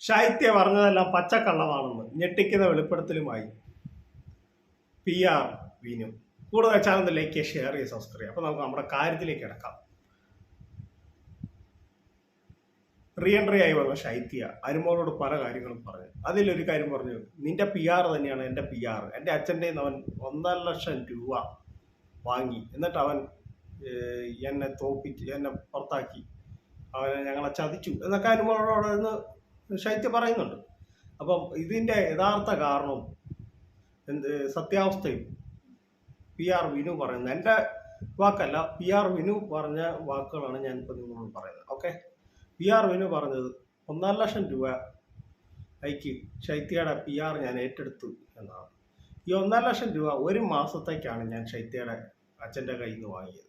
ശൈത്യ പറഞ്ഞതെല്ലാം പച്ചക്കള്ളമാണെന്ന് ഞെട്ടിക്കുന്ന വെളിപ്പെടുത്തലുമായി P R Vinu. കൂടുതൽ ചാനൽ ലൈക്ക് ഷെയർ ചെയ്യുക സബ്സ്ക്രൈബ് അപ്പോൾ നമുക്ക് നമ്മുടെ കാര്യത്തിലേക്ക് കിടക്കാം. റീ എൻട്രി ആയി വന്ന ശൈത്യ അരുമോളോട് പല കാര്യങ്ങളും പറഞ്ഞു. അതിലൊരു കാര്യം പറഞ്ഞു നിന്റെ പി ആർ തന്നെയാണ് എന്റെ പി ആർ. എന്റെ അച്ഛന്റെ അവൻ ഒന്നര ലക്ഷം രൂപ വാങ്ങി. എന്നിട്ട് അവൻ എന്നെ തോപ്പിച്ച് എന്നെ പുറത്താക്കി. അവനെ ഞങ്ങളെ ചതിച്ചു. എന്നൊക്കെ അരുമോളോട് ശൈത്യ പറയുന്നുണ്ട്. അപ്പം ഇതിന്റെ യഥാർത്ഥ കാരണവും എന്ത്? സത്യാവസ്ഥയും. പി ആർ വിനു പറയുന്നത്. എന്റെ വാക്കല്ല പി ആർ വിനു പറഞ്ഞ വാക്കുകളാണ് ഞാനിപ്പോൾ നിങ്ങളോട് പറയുന്നത്. ഓക്കെ? പി ആർ വിനു പറഞ്ഞത് ഒന്നര ലക്ഷം രൂപ അയക്ക് ശൈത്യയുടെ പി ആർ ഞാൻ ഏറ്റെടുത്തു എന്നാണ്. ഈ ഒന്നര ലക്ഷം രൂപ ഒരു മാസത്തേക്കാണ് ഞാൻ ശൈത്യയുടെ അച്ഛന്റെ കയ്യിൽ നിന്ന് വാങ്ങിയത്.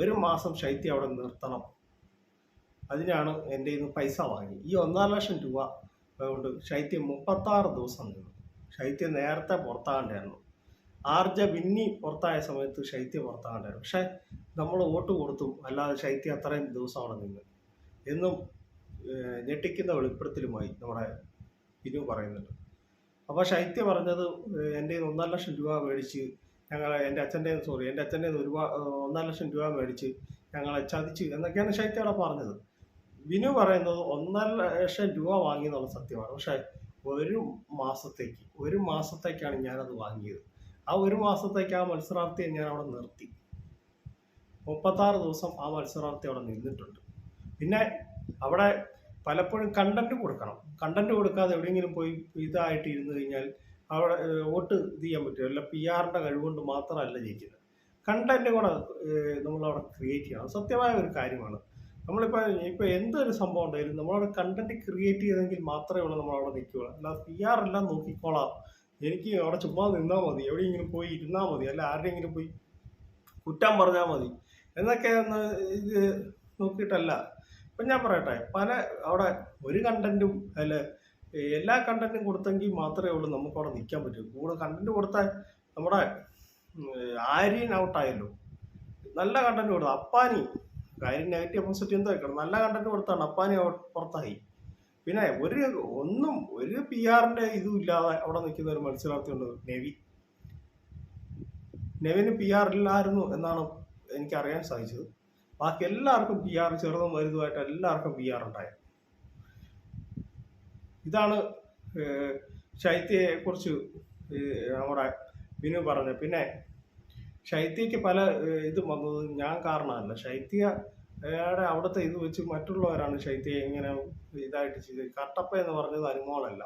ഒരു മാസം ശൈത്യ അവിടെ നിർത്തണം. അതിനാണ് എന്റെ ഇന്ന് പൈസ വാങ്ങി. ഈ ഒന്നര ലക്ഷം രൂപ കൊണ്ട് ശൈത്യം മുപ്പത്താറ് ദിവസം നിന്നു. ശൈത്യം നേരത്തെ പുറത്താകണ്ടായിരുന്നു. ആർജ വിന്നി പുറത്തായ സമയത്ത് ശൈത്യം പുറത്താകണ്ടായിരുന്നു. പക്ഷേ നമ്മൾ വോട്ട് കൊടുത്തു അല്ലാതെ ശൈത്യം അത്രയും ദിവസം അവിടെ നിന്ന്. എന്നും ഞെട്ടിക്കുന്ന വെളിപ്പെടുത്തലുമായി നമ്മുടെ ബിനു പറയുന്നുണ്ട്. അപ്പോൾ ശൈത്യ പറഞ്ഞത് എന്റെ ഒന്നര ലക്ഷം രൂപ മേടിച്ച് ഞങ്ങൾ എന്റെ അച്ഛന്റെ സോറി എന്റെ അച്ഛന്റെ ഒരുപാട് ഒന്നര ലക്ഷം രൂപ മേടിച്ച് ഞങ്ങളെ ചതിച്ച് എന്നൊക്കെയാണ് ശൈത്യ അവിടെ പറഞ്ഞത്. വിനു പറയുന്നത് ഒന്നര ലക്ഷം രൂപ വാങ്ങി എന്നുള്ള സത്യമാണ്. പക്ഷേ ഒരു മാസത്തേക്ക് ഒരു മാസത്തേക്കാണ് ഞാനത് വാങ്ങിയത്. ആ ഒരു മാസത്തേക്ക് ആ മത്സരാർത്ഥിയെ ഞാൻ അവിടെ നിർത്തി. മുപ്പത്താറ് ദിവസം ആ മത്സരാർത്ഥി അവിടെ നിന്നിട്ടുണ്ട്. പിന്നെ അവിടെ പലപ്പോഴും കണ്ടന്റ് കൊടുക്കണം. കണ്ടന്റ് കൊടുക്കാതെ എവിടെയെങ്കിലും പോയി ഇതായിട്ട് ഇരുന്ന് കഴിഞ്ഞാൽ അവിടെ വോട്ട് ഇത് ചെയ്യാൻ പറ്റും അല്ല പി ആറിന്റെ കഴിവുകൊണ്ട് മാത്രമല്ല ജയിക്കുന്നത്. കണ്ടന്റ് കൂടെ നമ്മളവിടെ ക്രിയേറ്റ് ചെയ്യണം. സത്യമായ ഒരു കാര്യമാണ്. നമ്മളിപ്പോൾ ഇപ്പോൾ എന്തൊരു സംഭവം ഉണ്ടായാലും നമ്മളവിടെ കണ്ടന്റ് ക്രിയേറ്റ് ചെയ്തെങ്കിൽ മാത്രമേ ഉള്ളൂ നമ്മളവിടെ നിൽക്കുകയുള്ളൂ. അല്ലാതെ പി ആർ എല്ലാം നോക്കിക്കോളാം. എനിക്ക് അവിടെ ചുമ്മാ നിന്നാൽ മതി. എവിടെയെങ്കിലും പോയി ഇരുന്നാൽ മതി. അല്ല ആരുടെയെങ്കിലും പോയി കുറ്റം പറഞ്ഞാൽ മതി. എന്നൊക്കെ ഒന്ന് ഇത് നോക്കിയിട്ടല്ല. ഇപ്പം ഞാൻ പറയട്ടെ പല അവിടെ ഒരു കണ്ടന്റും അല്ല എല്ലാ കണ്ടന്റും കൊടുത്തെങ്കിൽ മാത്രമേ ഉള്ളൂ നമുക്ക് അവിടെ നിൽക്കാൻ പറ്റൂ. കൂടെ കണ്ടന്റ് കൊടുത്താൽ നമ്മുടെ ആര്യൻ ഔട്ടായല്ലോ നല്ല കണ്ടന്റ് കൊടുത്തു. അപ്പാനി. കാര്യം നെഗറ്റീവ് പോസിറ്റീവ് എന്തോ വെക്കണം? നല്ല കണ്ടന്റ് കൊടുത്താണ്. അപ്പാനി പുറത്തായി. പിന്നെ ഒരു ഒന്നും ഒരു പി ആറിന്റെ ഇതും ഇല്ലാതെ അവിടെ നിൽക്കുന്ന ഒരു മത്സരാർത്ഥി ഉണ്ട്. നെവി. നെവിന് പി ആർ ഇല്ലായിരുന്നു എന്നാണ് എനിക്ക് അറിയാൻ സാധിച്ചത്. ബാക്കി എല്ലാവർക്കും പി ആർ ചെറുതും വലുതുമായിട്ട് എല്ലാവർക്കും പി ആർ ഉണ്ടായത് ഇതാണ് ഏഹ്, ശൈത്യയെ കുറിച്ച് നമ്മുടെ വിനു പറഞ്ഞത്. പിന്നെ ശൈത്യക്ക് പല ഇതും വന്നത് ഞാൻ കാരണമല്ല. ശൈത്യ അയാളുടെ അവിടുത്തെ ഇത് വെച്ച് മറ്റുള്ളവരാണ് ശൈത്യയെ ഇങ്ങനെ ഇതായിട്ട് ചെയ്തത്. കട്ടപ്പ എന്ന് പറഞ്ഞത് അനുമോളല്ല.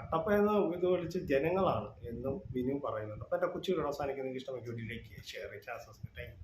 കട്ടപ്പ എന്ന് ഇത് വിളിച്ച് ജനങ്ങളാണ് എന്നും വിനു പറയുന്നുണ്ട്. അപ്പം എന്റെ കൊച്ചു അവസാനിക്കുന്ന ഇഷ്ടമൊക്കെ ഒരു ലൈക്ക് ഷെയർ ചാൻസസ് സബ്സ്ക്രൈബ്